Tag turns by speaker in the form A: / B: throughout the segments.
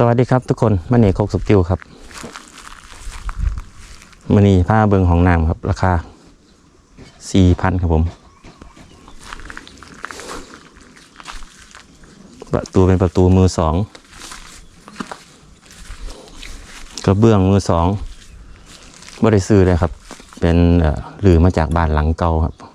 A: สวัสดีครับทุกคนมันนี่โคกสุกติวครับมันนี่ผ้าเบิงของน้ำครับ ราคาสี่พันครับผมประตูเป็นประตูมือสองกระเบื้องมือสองบริซื้อเลยครับ เป็นหรือมาจากบ้านหลังเก่าครับ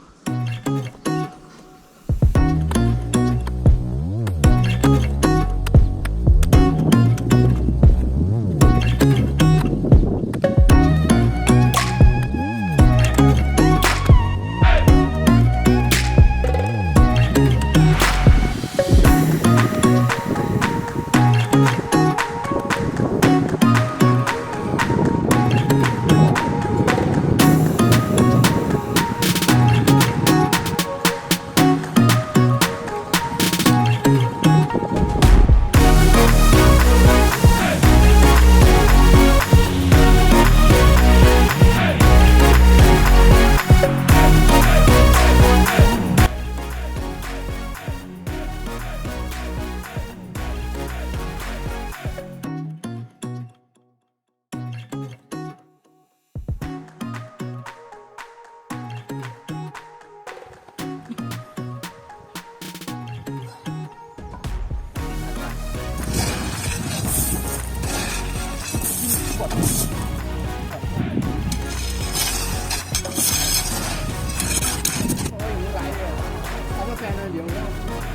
B: เอามาเดียวแล้ว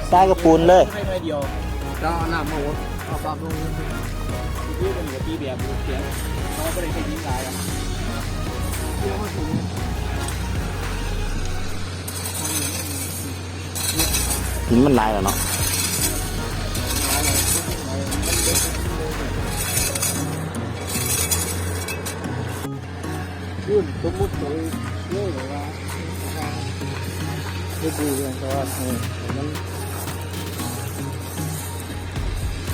A: ใส่กระปูนเลย
B: ให้หน่เดียวเราเอาน้ำมาหดเอาปลาลงยืดกันกับตีแบบเสียงเขาไม่ได้ใช้ยิงตายอะเดี๋ยวมาถึง
A: หินมันลายแล้วเนาะ
B: ยื่นสมมุติเลยเลื่อยหรอว่า ไม่ดูเรื่องแต่ว่าเออมัน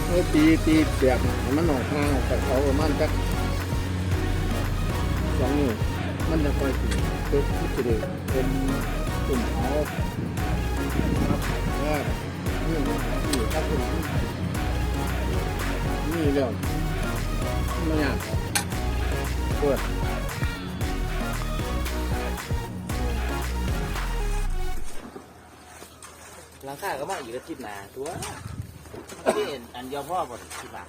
B: เออตีตีแบบมันหนอกทางออกจากเขาประมาณจักสองนิ้วมันจะคอยถึงคือที่จะได้เป็นกลุ่มเขาครับว่านี่มันหาที่ถ้าคุณนี่เรื่องไมันยากเปิด
C: หลังคาก็มาอีกอาทิตย์หน้าตัวที่อันเดียวพ่อหมดสิบบาท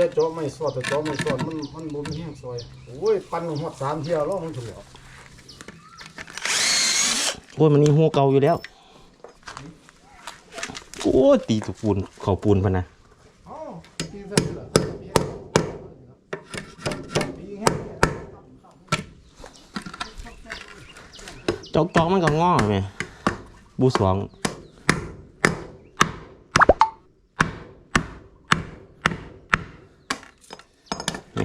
B: แห้งเนี่ยตีได้ปูนตีถึงเลย
A: ง้อไหม
B: เจ้าโจ๊ไม่สอดแต่โจ๊ไม่สอดมันมันบุญแห้งซอยโอ้ยปั่นหมดสามเที่ยวแล้วมันถูกแล้ว
A: โอ้ยมันนี่หัวเก่าอยู่แล้ว โอ้ยตีตุกปูนเข่าปูนพะนะ
B: เอ้าตีซะเลยเหรอตีแห้ง
A: จอกจอกมันก็ง้อไหมบูสวง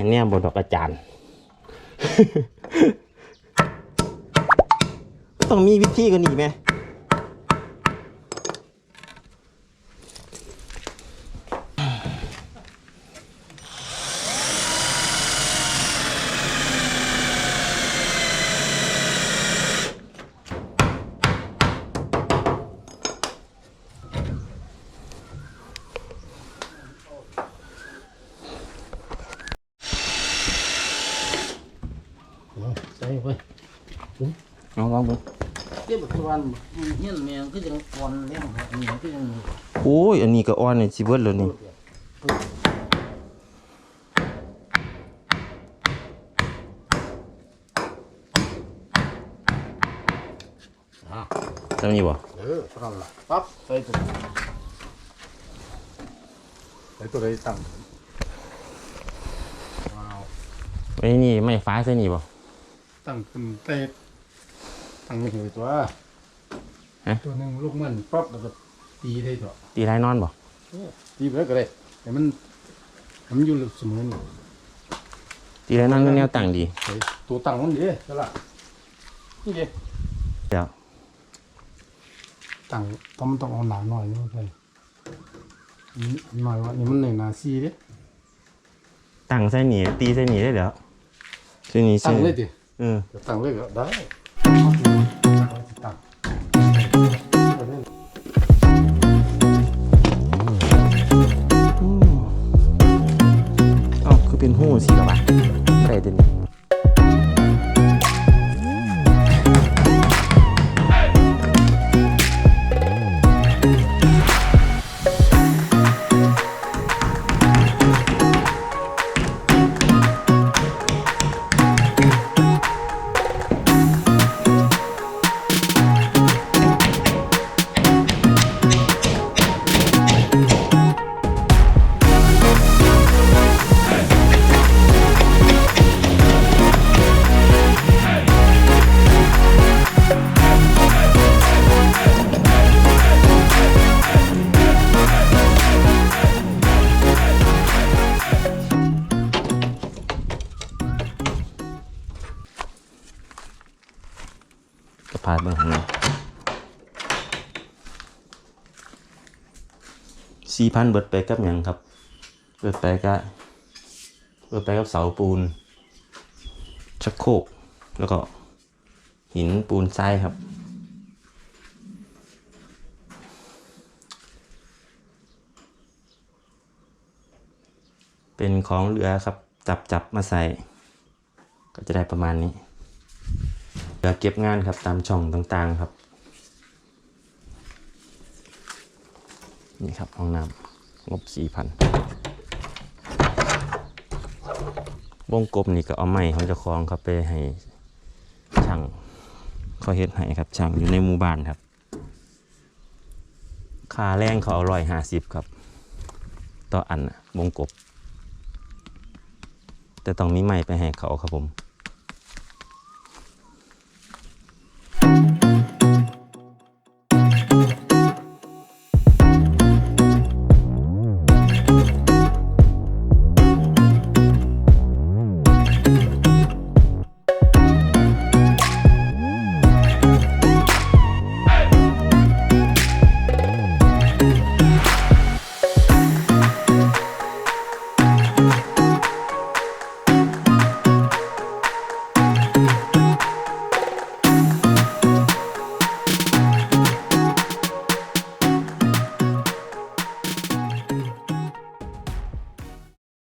A: เนี่ยเนี่ยบทดอกอาจารย์ต้องมีวิธีกันอีกไหม เอาลองดู
C: เรียกแบบวันเฮียนแมงก็ยังอ่อนเลี้ยงครับนี่ก็ยัง
A: โอ้ย อันนี้ก็อ่อนในชีวิตแล้วนี่จำนี่บ่
B: เออเท่านั้นล่ะปั๊บใส่ตัวใส่ตัวใดตั้งว้าว
A: ไอ้นี่ไม่ฟ้าใช่นี่บ่
B: ตั้งเป็นเตะ ตั้งไม่ถึงตัว
A: ฮะ
B: ตัวหนึ่งลูกมันปั๊บแล้วก็ตีได้ตัว
A: ตีไรนอนบ่
B: ตีไปแล้วก็ได้แต่มันให้มันอยู่เสมอนี่
A: ตีไรนอนก็แนวตั้งดี
B: ใส่ตัวตั้งมันดีใช่ละนี่ดิ
A: เดี๋ยว
B: ตั้งต้องมันต้องเอาหนาหน่อยนี่มันใส่นี่หน่อยว่านี่มันหนึ่งหนาซีเด้
A: ตั้งใส่หนีตีใส่หนีได้เดี๋ยวใส่หนี
B: ตั้งเลยดิ
A: เออ
B: จะตั้งเลยก็ได้
A: นหูสิละวะอะไรเด่น วนี้ก็พาดเบิ่งข้างในสี่พันเบิดไปกับหยังครับ เบิดไปก็เบิดไปกับเสาปูน ชักโครกแล้วก็หินปูนทรายครับ เป็นของเหลือครับจับจับมาใส่ ก็จะได้ประมาณนี้ เหลือเก็บงานครับตามช่องต่างๆครับ นี่ครับห้องน้ำงบสี่พันวงกบนี่ก็เอาไม้ของเจ้าของครับไปให้ช่างเขาเฮ็ดให้ครับช่างอยู่ในหมู่บ้านครับค่าแรงเขาอร้อยห้าสิบครับ ต่ออันน่ะวงกบ แต่ต้องมีไม้ไปให้เขาครับผม